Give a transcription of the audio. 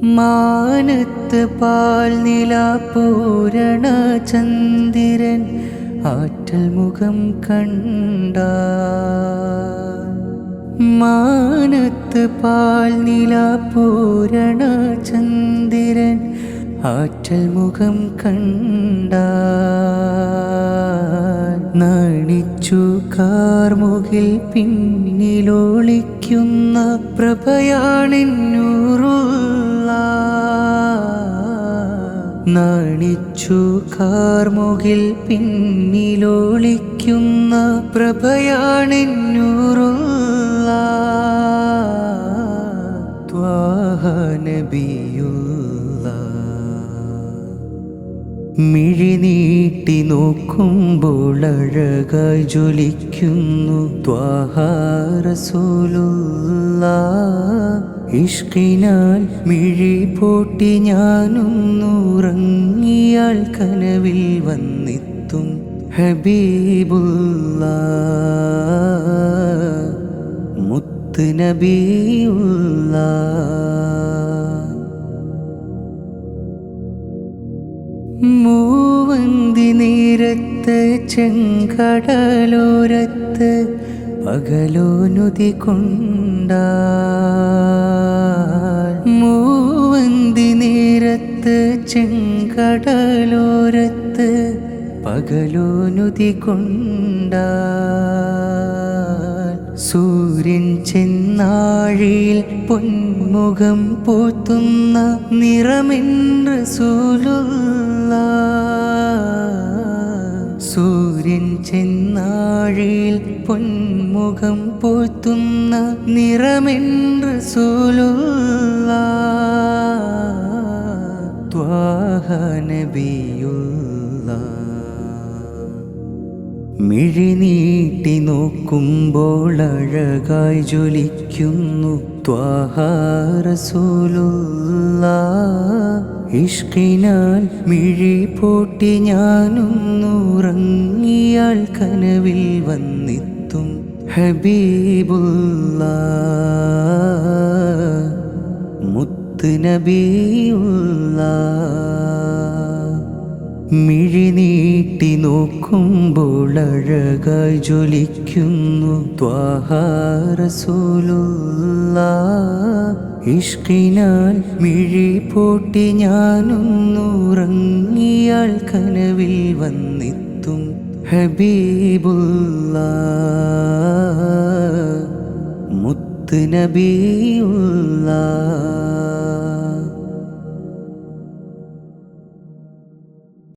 മാനത്ത് പാൽ നില പൂരണ ചന്ദ്രൻ ആറ്റൽ മുഖം കണ്ട മാനത്ത് പാൽ നില പൂരണ ചന്ദ്രൻ ആറ്റൽ മുഖം കണ്ട നണിച്ചു കാർമുകിൽ പിന്നിലൊളിക്കുന്ന പ്രഭയാണിന്നൂറുള്ള. നണിച്ചു കാർമുകിൽ പിന്നിലൊളിക്കുന്ന പ്രഭയാണെന്നൂറുള്ള. ത്വാഹനബിയുള്ള മിഴിനീട്ടി നോക്കുമ്പോൾ അഴകായി ജ്വലിക്കുന്നു ത്വാഹാരസൂലുള്ള ഇഷ്കിനാൽ മിഴി പോട്ടി ഞാനൊന്നുറങ്ങിയാൽ കനവിൽ വന്നിത്തും ഹബീബുള്ള. മുത്ത് നബിയുള്ള മൂവന്തി നേരത്ത് ചെങ്കടലോരത്ത് പകലോനുതി കൊണ്ട മൂവന്തി നേരത്ത് ചെങ്കടലോരത്ത് പകലോനുതി കൊണ്ട സൂര്യൻ ചെന്നാഴിയിൽ പൊന്മുഖം പോത്തുന്ന നിറമെന്ന് സൂലുള്ള സൂര്യൻ ചെന്നാഴിയിൽ പൊന്മുഖം പോത്തുന്ന നിറമെன்ற സൂലുള്ള ത്വാഹനബിയുള്ള മിഴിനീട്ടി നോക്കുമ്പോൾ അഴകായി ജ്വലിക്കുന്നു ത്വാഹാരസൂലുള്ള ഇഷ്കിനാൽ മിഴി പൂട്ടി ഞാനൊന്നുറങ്ങിയാൽ കനവിൽ വന്നെത്തും ഹബീബുള്ള. മുത്ത് നബിയുള്ള മിഴിനീട്ടി നോക്കുമ്പോൾ അഴകായി ജ്വലിക്കുന്നു ത്വാഹാരസൂലുള്ള ഇഷ്കിനാൽ മിഴി പോട്ടി ഞാനൊന്നുറങ്ങിയാൽ കനവിൽ വന്നിത്തും ഹബീബുള്ള മുത്ത് നബിയുള്ള